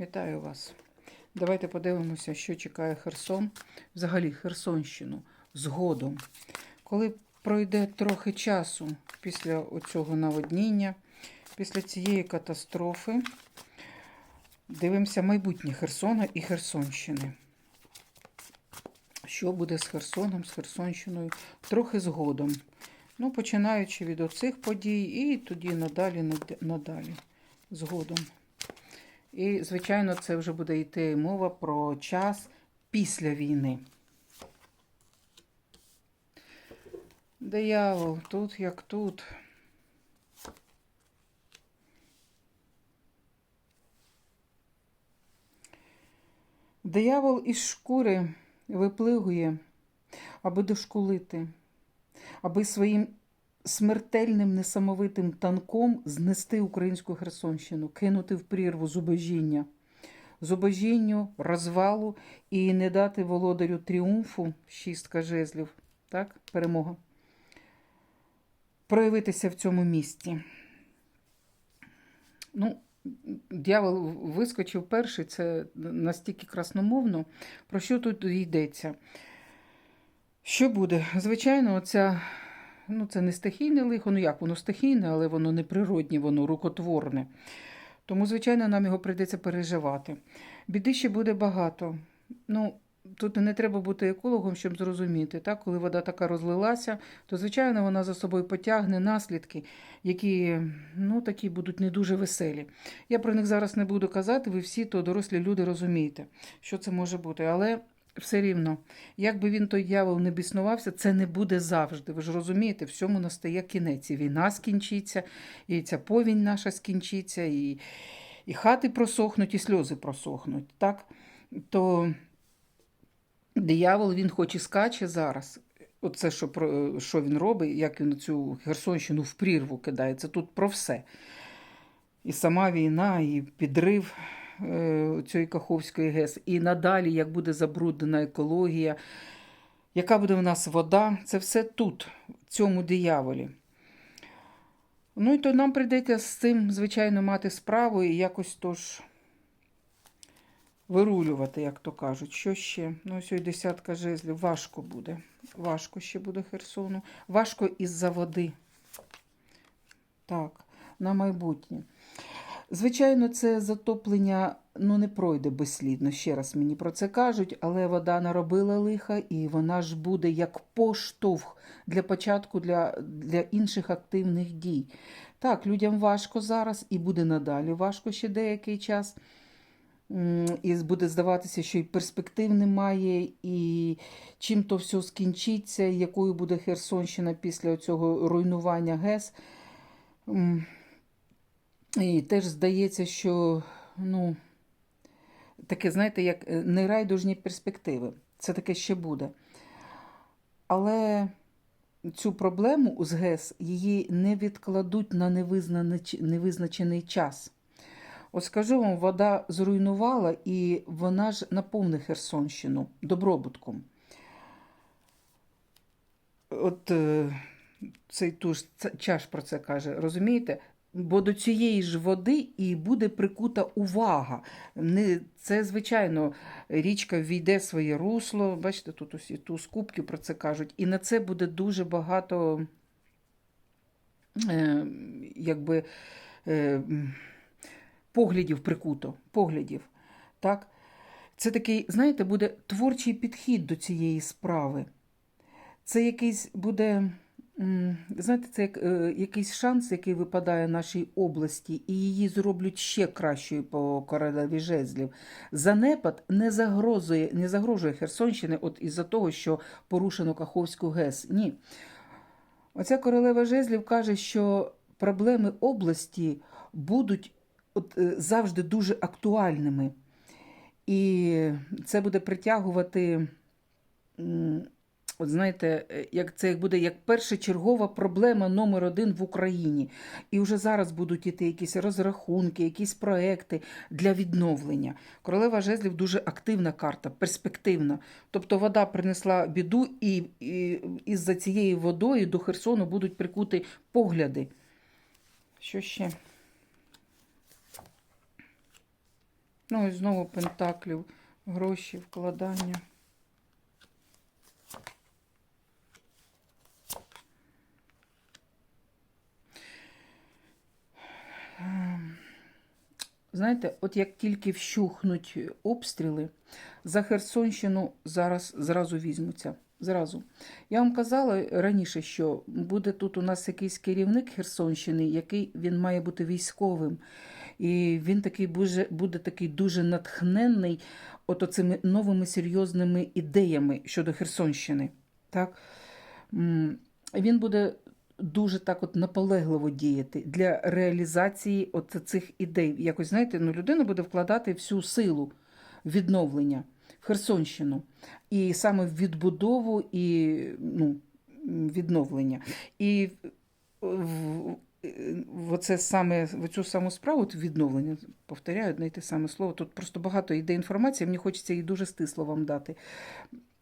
Вітаю вас. Давайте подивимося, що чекає Херсон, взагалі Херсонщину згодом. Коли пройде трохи часу після цього наводніння, після цієї катастрофи, дивимося майбутнє Херсона і Херсонщини. Що буде з Херсоном, з Херсонщиною трохи згодом. Ну, починаючи від оцих подій і тоді надалі, надалі, згодом. І, звичайно, це вже буде йти мова про час після війни. Диявол, тут як тут. Диявол із шкури виплигує, аби дошкулити, аби своїм смертельним несамовитим танком знести українську Херсонщину, кинути в прірву зубожіння, зубожінню, розвалу і не дати володарю тріумфу, шістка жезлів, так, перемога, проявитися в цьому місті. Ну, Дьявол вискочив перший, це настільки красномовно. Про що тут йдеться? Що буде? Звичайно, оця ну це не стихійне лихо, ну як воно стихійне, але воно не природнє, воно рукотворне. Тому, звичайно, нам його прийдеться переживати. Біди ще буде багато. Ну, Тут не треба бути екологом, щоб зрозуміти. Так? Коли вода така розлилася, то, звичайно, вона за собою потягне наслідки, які ну, такі будуть не дуже веселі. Я про них зараз не буду казати, ви всі, то дорослі люди розумієте, що це може бути. Але все рівно, як би він той дьявол не біснувався, це не буде завжди. Ви ж розумієте, всьому настає кінець. І війна скінчиться, і ця повінь наша скінчиться, і, і хати просохнуть, і сльози просохнуть. Так? То диявол він хоч і скаче зараз. Оце, що, що він робить, як він цю Херсонщину в прірву кидає, це тут про все. І сама війна, і підрив цієї Каховської ГЕС, і надалі, як буде забруднена екологія, яка буде в нас вода, це все тут, в цьому дияволі. Ну і то нам прийдеться з цим, звичайно, мати справу і якось тож вирулювати, як то кажуть. Що ще? Ну, ось ось десятка жезлів. Важко буде. Важко ще буде Херсону. Важко із-за води. Так, на майбутнє. Звичайно, це затоплення ну, не пройде безслідно. Ще раз мені про це кажуть, але вода наробила лиха, і вона ж буде як поштовх для початку для, для інших активних дій. Так, людям важко зараз і буде надалі важко ще деякий час. І буде здаватися, що і перспектив немає, і чим то все скінчиться, якою буде Херсонщина після цього руйнування ГЕС. І теж здається, що ну, таке, знаєте, як е, нерайдужні перспективи. Це таке ще буде. Але цю проблему з ГЕС її не відкладуть на невизнач- невизначений час. От скажу вам, вода зруйнувала, і вона ж наповнить Херсонщину добробутком. От е, цей туж чаш про це каже, розумієте? Бо до цієї ж води і буде прикута увага. Не, це, звичайно, річка війде своє русло. Бачите, тут усі ту скупки про це кажуть. І на це буде дуже багато е, якби, е, поглядів прикуто. Поглядів. Так? Це такий, знаєте, буде творчий підхід до цієї справи. Це якийсь буде, знаєте, це як, е, якийсь шанс, який випадає нашій області, і її зроблять ще кращою по королеві жезлів. Занепад не загрожує, не загрожує Херсонщини от із-за того, що порушено Каховську ГЕС. Ні. Оця королева жезлів каже, що проблеми області будуть от, е, завжди дуже актуальними. І це буде притягувати, от знаєте, е, як це буде як першочергова проблема номер один в Україні. І вже зараз будуть іти якісь розрахунки, якісь проекти для відновлення. Королева жезлів дуже активна карта, перспективна. Тобто вода принесла біду, і, і із-за цієї водою до Херсону будуть прикути погляди. Що ще? Ну, ось знову пентаклів, гроші, вкладання. Знаєте, от як тільки вщухнуть обстріли, за Херсонщину зараз зразу візьмуться. Зразу. Я вам казала раніше, що буде тут у нас якийсь керівник Херсонщини, який він має бути військовим. І він такий буде, буде такий дуже натхненний от оцими новими серйозними ідеями щодо Херсонщини. Так? Він буде дуже так от наполегливо діяти для реалізації от цих ідей. Якось, знаєте, ну, людина буде вкладати всю силу відновлення в Херсонщину. І саме в відбудову і ну, відновлення. І в, оце саме в цю саму справу відновлення, повторяю одне й те саме слово. Тут просто багато йде інформації, мені хочеться її дуже стисло вам дати.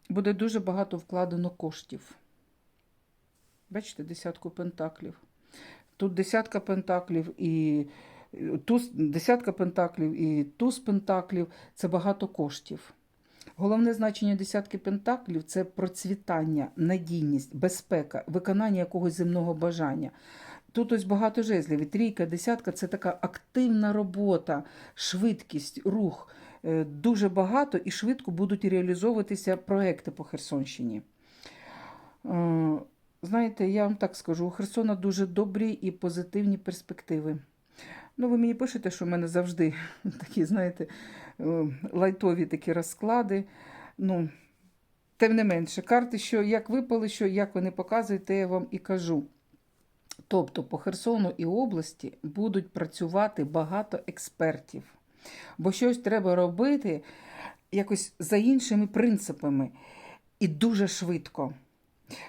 Буде дуже багато вкладено коштів. Бачите, десятку пентаклів. Тут десятка пентаклів і туз, десятка пентаклів і туз пентаклів це багато коштів. Головне значення десятки пентаклів це процвітання, надійність, безпека, виконання якогось земного бажання. Тут ось багато жезлів. І трійка, десятка це така активна робота, швидкість, рух. Е, Дуже багато і швидко будуть реалізовуватися проекти по Херсонщині. Знаєте, я вам так скажу, у Херсона дуже добрі і позитивні перспективи. Ну, ви мені пишете, що в мене завжди такі, знаєте, е, лайтові такі розклади. Ну, тим не менше, карти, що як випали, що як вони показують, те я вам і кажу. Тобто по Херсону і області будуть працювати багато експертів. Бо щось треба робити якось за іншими принципами і дуже швидко.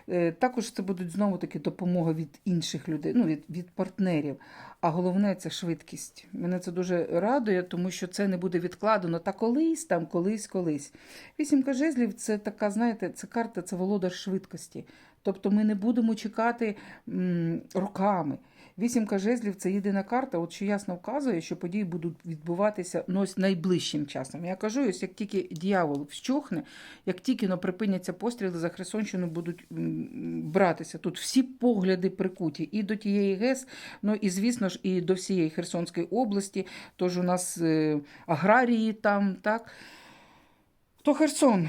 Е, Також це будуть знову таки допомога від інших людей, ну, від, від партнерів. А головне це швидкість. Мене це дуже радує, тому що це не буде відкладено та колись, там, колись, колись. Вісімка жезлів це така, знаєте, це карта, це володар швидкості. Тобто ми не будемо чекати м, роками. Вісімка жезлів це єдина карта, от що ясно вказує, що події будуть відбуватися ну, ось найближчим часом. Я кажу, ось як тільки дьявол вщухне, як тільки ну, припиняться постріли за Херсонщину, будуть братися. Тут всі погляди прикуті і до тієї ГЕС, ну і, звісно ж, і до всієї Херсонської області. Тож у нас е, аграрії там, так. То Херсон.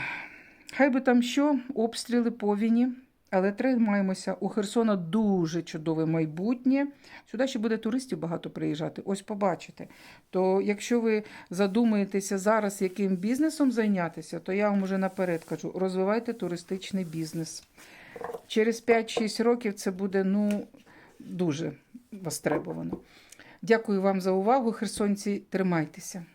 Хай би там що, обстріли, повіні. Але тримаємося. У Херсона дуже чудове майбутнє. Сюди ще буде туристів багато приїжджати. Ось побачите. То якщо ви задумаєтеся зараз, яким бізнесом зайнятися, то я вам уже наперед кажу: розвивайте туристичний бізнес. Через 5-6 років це буде ну, дуже востребовано. Дякую вам за увагу, херсонці. Тримайтеся.